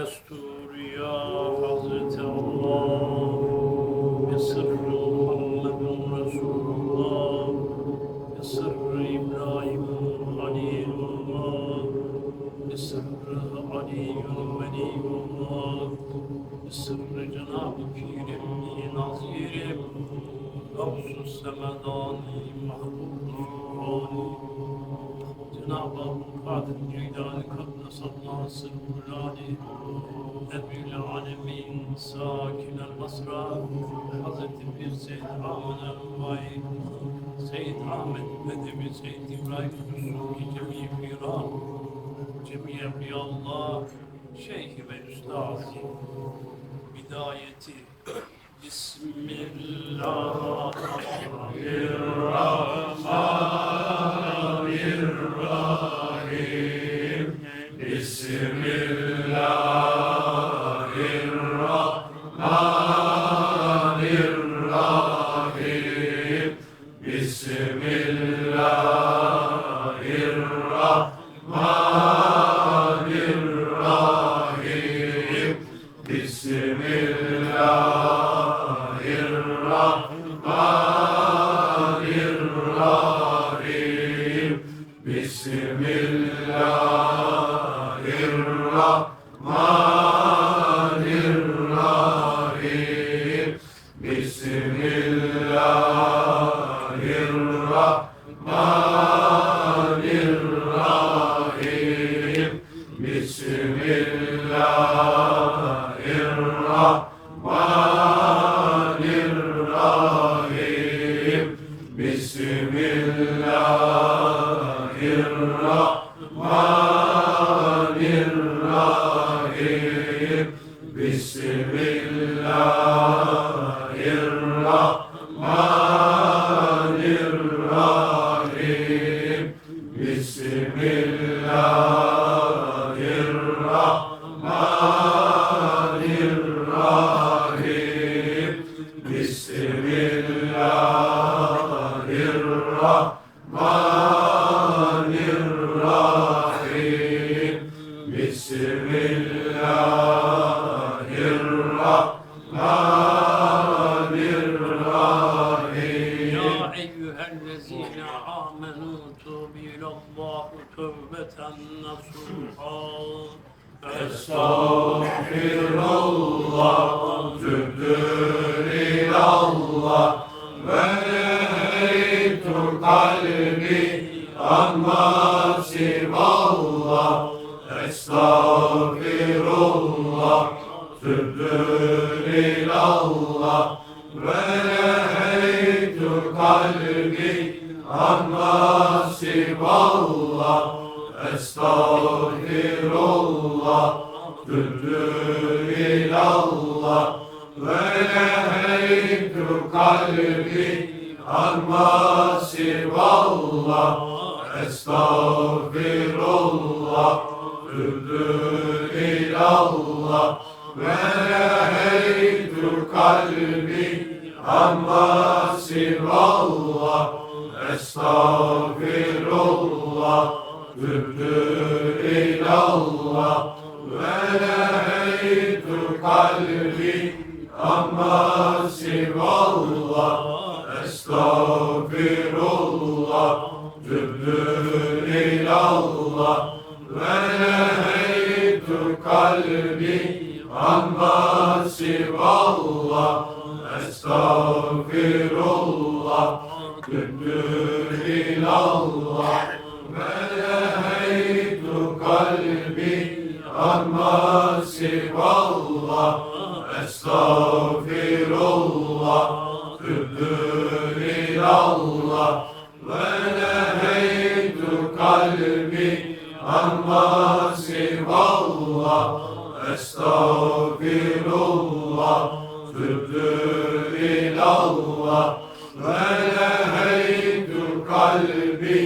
Destur ya Hazreti Allah. Ve sırrı Muhammedun Resulullah. Ve sırrı İbrahim Halilullah. Ve sırrı Aliyyun Veliyullah. Ve sırrı Cenab-ı Pirim Nazirim Gavsus Semedani Mahbub Cenab-ı Kadir Ceylan Kaddesallahu Ali Ebil Alemin Sakin El Basra Hazreti Pir Seyyid Ahmet El-Vahid Seyyid Ahmet Bedevi Seyyid İbrahim Kusuki Cemi Firan Cemi Evliyallah Şeyhi ve Üstad Bidayeti Bismillahirrahmanirrahim. Ya ilallah ve neheytu kalbi amma sivallah Estağfirullah tübdür ilallah ve neheytu kalbi amma sivallah Estağfirullah Tübdü ilallah Ve neheytu kalbi Amma sivallah Estağfirullah Tübdü ilallah Ve neheytu kalbi Amma sivallah Estağfirullah neheytu kalbi amma sivallah Estağfirullah Tübdü ilallah ve neheytu kalbi amma sivallah Estağfirullah Tübdü ilallah ve neheytu kalbi amma sivallah Estağfirullah Tübdü ilallah ve neheytu kalbi amma sivallah Estağfirullah Tübdü ilallah ve neheytu kalbi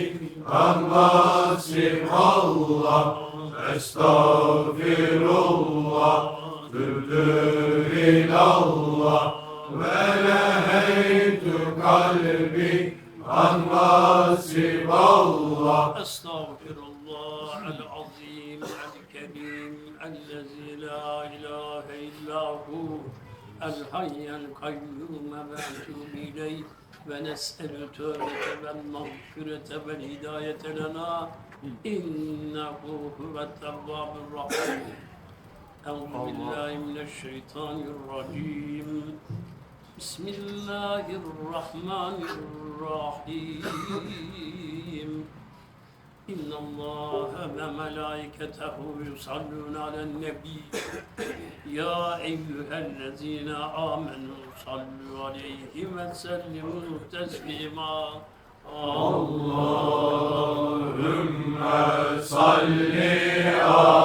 amma sivallah Estağfirullah, dürdür ilallah ve leheytü kalbi an vasiballah. Estağfirullah el-azim, el-kerim, el-lezi la ilahe illa hu. الحي القيوم ونتوب إليه ونسأل التوبة والمغفرة والهداية لنا إنه هو التواب الرحيم أعوذ بالله من الشيطان الرجيم بسم الله الرحمن الرحيم إن الله وملائكته يصلون على النبي يا أيها الذين آمنوا صلوا عليه وسلموا تسليما Allahümme salli ala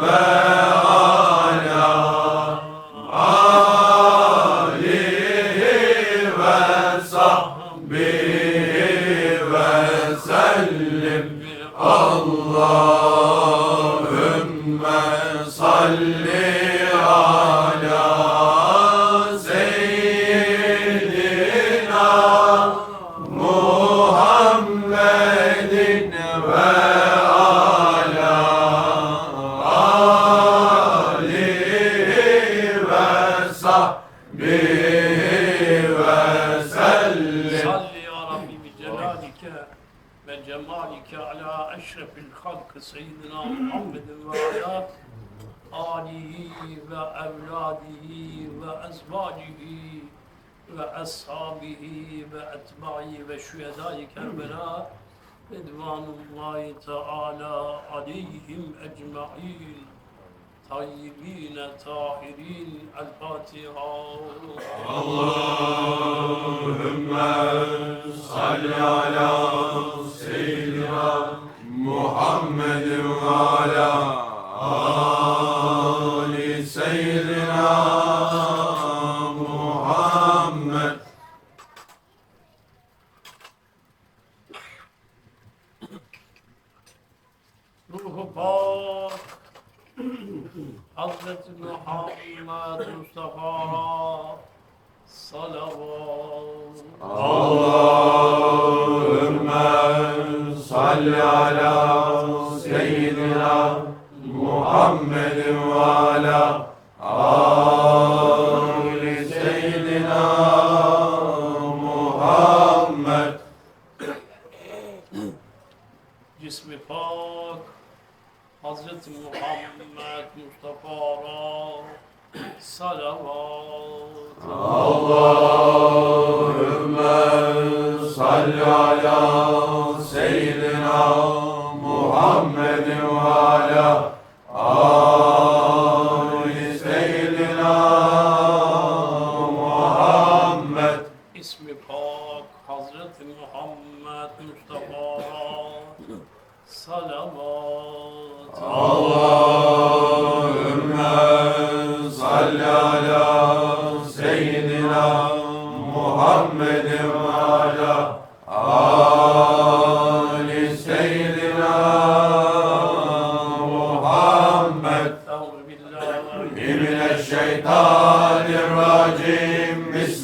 Akbar بالخلق سيدنا محمد وآيات آله وأولاده وأزواجه وأصحابه وأتباعه وشهداء كربلاء رضوان الله تعالى عليهم أجمعين. طيبين طاهرين الفاتحة. اللهم صل على سيدنا Muhammedin ala Ali Seyyidina Muhammed. Ruhu Pak. Hazreti Muhammed Mustafa. Salavat. Allah salli ala seyyidina Muhammedin ve ala Muhammed. Cismi Pak Hazreti Muhammed Mustafa'ra salavat Allahümme salli ala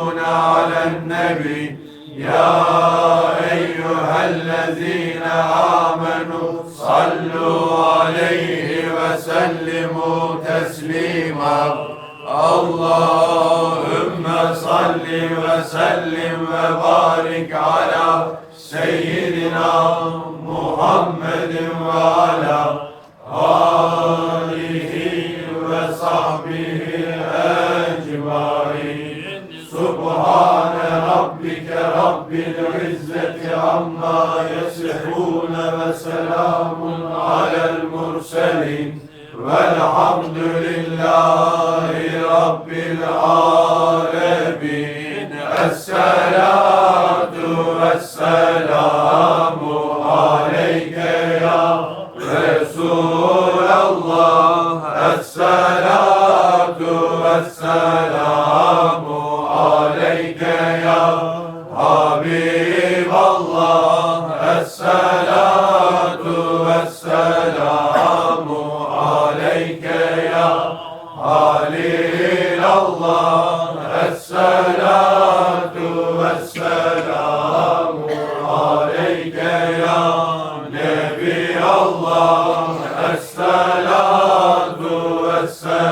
يصلون على النبي يا أيها الذين آمنوا صلوا عليه وسلموا تسليما. اللهم صل وسلم وبارك على سيدنا محمد وعلى آله رب العزة عما يصفون وسلام على المرسلين والحمد لله رب العالمين الصلاة والسلام Yes, sir.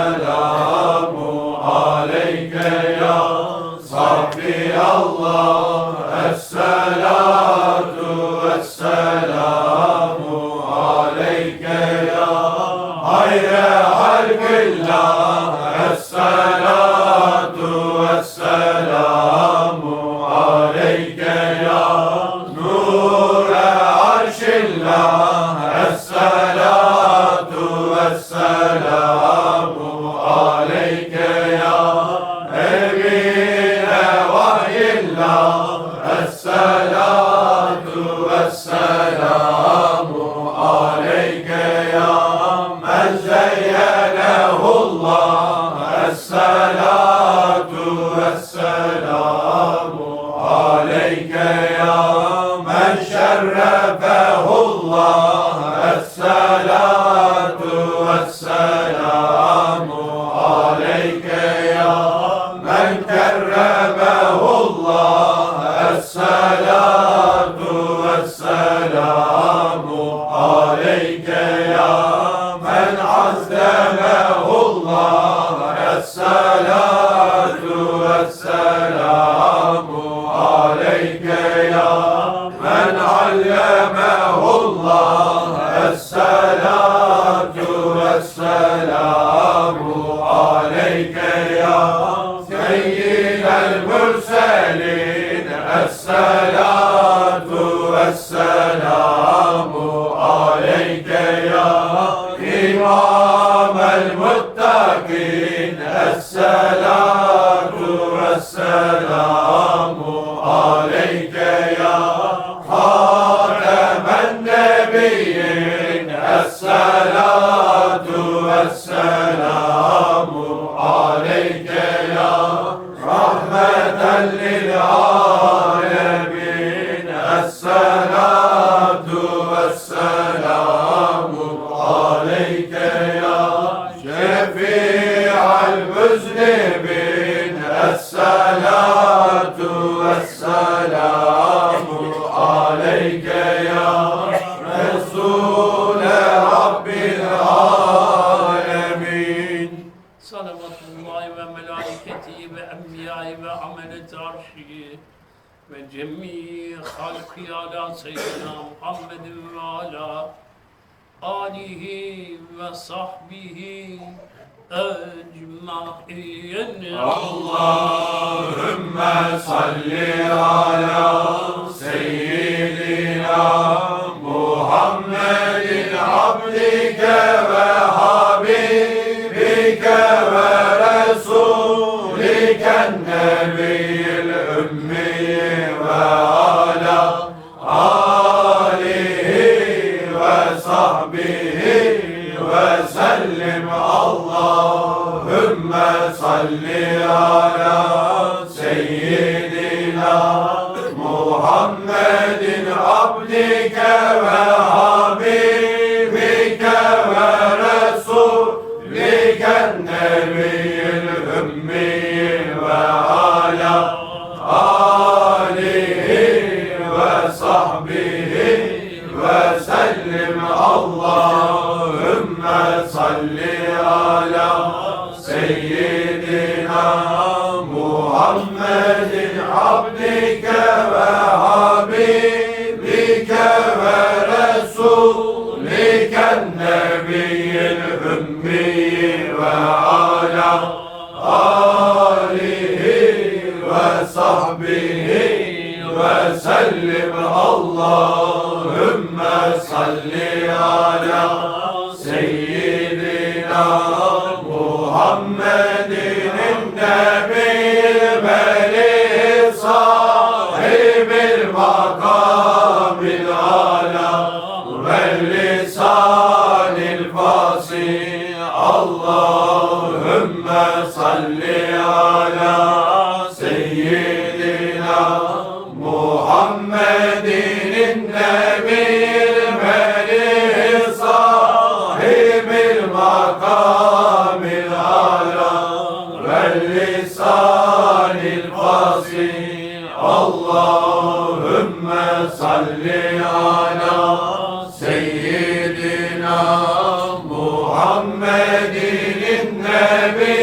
ve cemmi halkı ala seyyidina Muhammedin ve ala alihi ve sahbihi ecmain. Allahümme salli ala salli ala seyyidina Muhammedin Medin'in nebi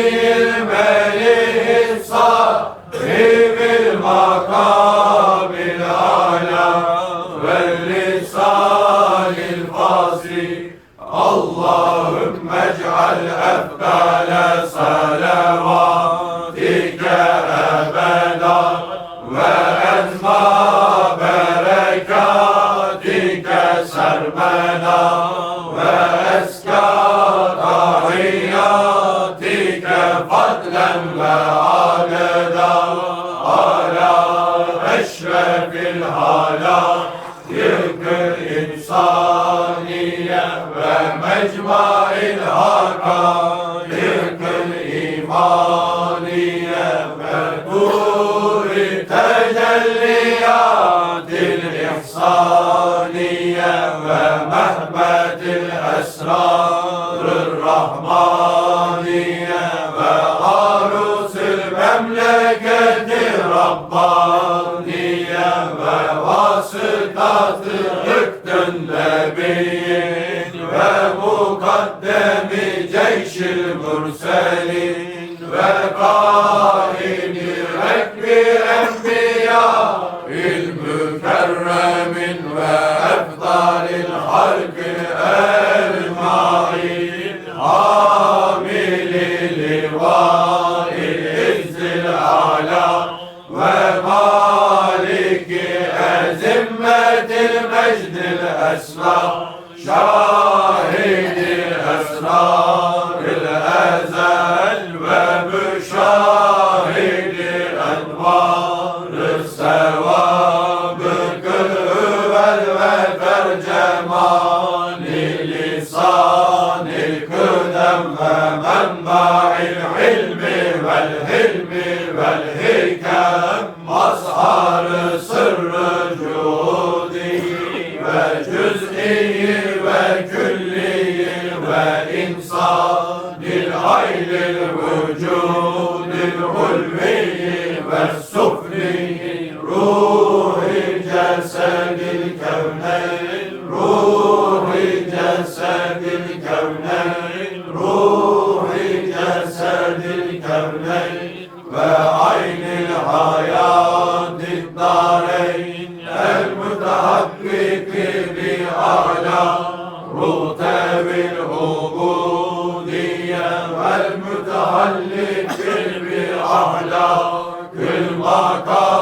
ve mecma-il hakka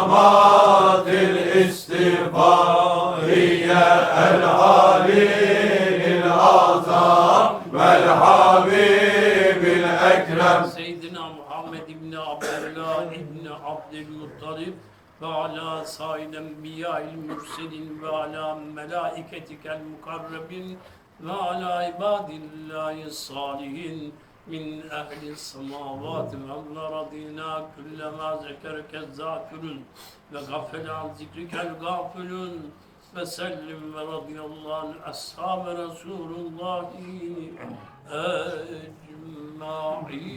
makamatil istifaiye el alil azam vel habibil ekrem. Seyyidina Muhammed İbni Abdullah İbni Abdülmuttalib ve ala sair enbiya'il mürselin ve ala melaiketikel mukarrebin ve ala ehli semavat ve Allah radina kullema zekereke zakirun ve gafele an zikrikel gafilun ve sellim ve radiyallahu anh ashab Resulullahi ecma'in